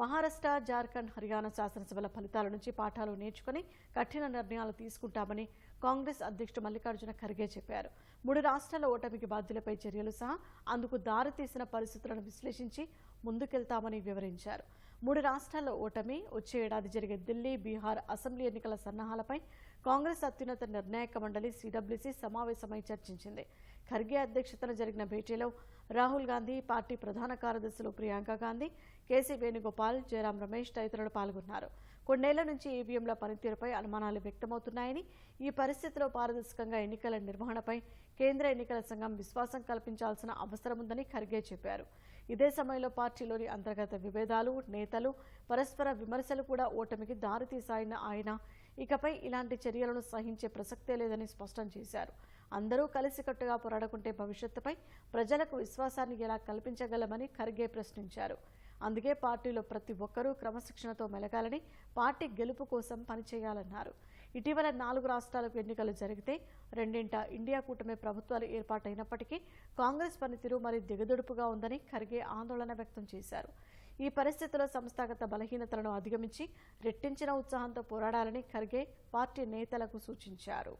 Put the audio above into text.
మహారాష్ట్ర జార్ఖండ్ హర్యానా శాసనసభల ఫలితాల నుంచి పాఠాలు నేర్చుకుని కఠిన నిర్ణయాలు తీసుకుంటామని కాంగ్రెస్ అధ్యక్షుడు మల్లికార్జున ఖర్గే చెప్పారు. మూడు రాష్ట్రాల ఓటమికి బాధ్యులపై చర్యలు సహా అందుకు దారితీసిన పరిస్థితులను విశ్లేషించి ముందుకెళ్తామని వివరించారు. మూడు రాష్ట్రాల్లో ఓటమి. వచ్చే ఏడాది జరిగే ఢిల్లీ బీహార్ అసెంబ్లీ ఎన్నికల సన్నాహాలపై కాంగ్రెస్ అత్యున్నత నిర్ణాయక మండలి సిడబ్ల్యూసీ సమావేశమై చర్చించింది. ఖర్గే అధ్యక్షతన జరిగిన భేటీలో రాహుల్ గాంధీ పార్టీ ప్రధాన కార్యదర్శులు ప్రియాంక గాంధీ కేసీ వేణుగోపాల్ జయరాం రమేష్ తదితరులు పాల్గొన్నారు. కొన్నేళ్ళ నుంచి ఈవీఎంల పనితీరుపై అనుమానాలు వ్యక్తమవుతున్నాయని ఈ పరిస్థితిలో పారదర్శకంగా ఎన్నికల నిర్వహణపై కేంద్ర ఎన్నికల సంఘం విశ్వాసం కల్పించాల్సిన అవసరం ఉందని ఖర్గే చెప్పారు. ఇదే సమయంలో పార్టీలోని అంతర్గత విభేదాలు నేతలు పరస్పర విమర్శలు కూడా ఓటమికి దారితీశాయన్న ఆయన. ఇకపై ఇలాంటి చర్యలను సహించే ప్రసక్తే లేదని స్పష్టం చేశారు. అందరూ కలిసికట్టుగా పోరాడుకుంటే భవిష్యత్తుపై ప్రజలకు విశ్వాసాన్ని ఎలా కల్పించగలమని ఖర్గే ప్రశ్నించారు. అందుకే పార్టీలో ప్రతి ఒక్కరూ క్రమశిక్షణతో మెలగాలని పార్టీ గెలుపు కోసం పనిచేయాలన్నారు. ఇటీవల నాలుగు రాష్ట్రాలకు ఎన్నికలు జరిగితే రెండింట ఇండియా కూటమి ప్రభుత్వాలు ఏర్పాటైనప్పటికీ కాంగ్రెస్ పనితీరు మరి దిగదుడుపుగా ఉందని ఖర్గే ఆందోళన వ్యక్తం చేశారు. ఈ పరిస్థితిలో సంస్థాగత బలహీనతలను అధిగమించి రెట్టించిన ఉత్సాహంతో పోరాడాలని ఖర్గే పార్టీ నేతలకు సూచించారు.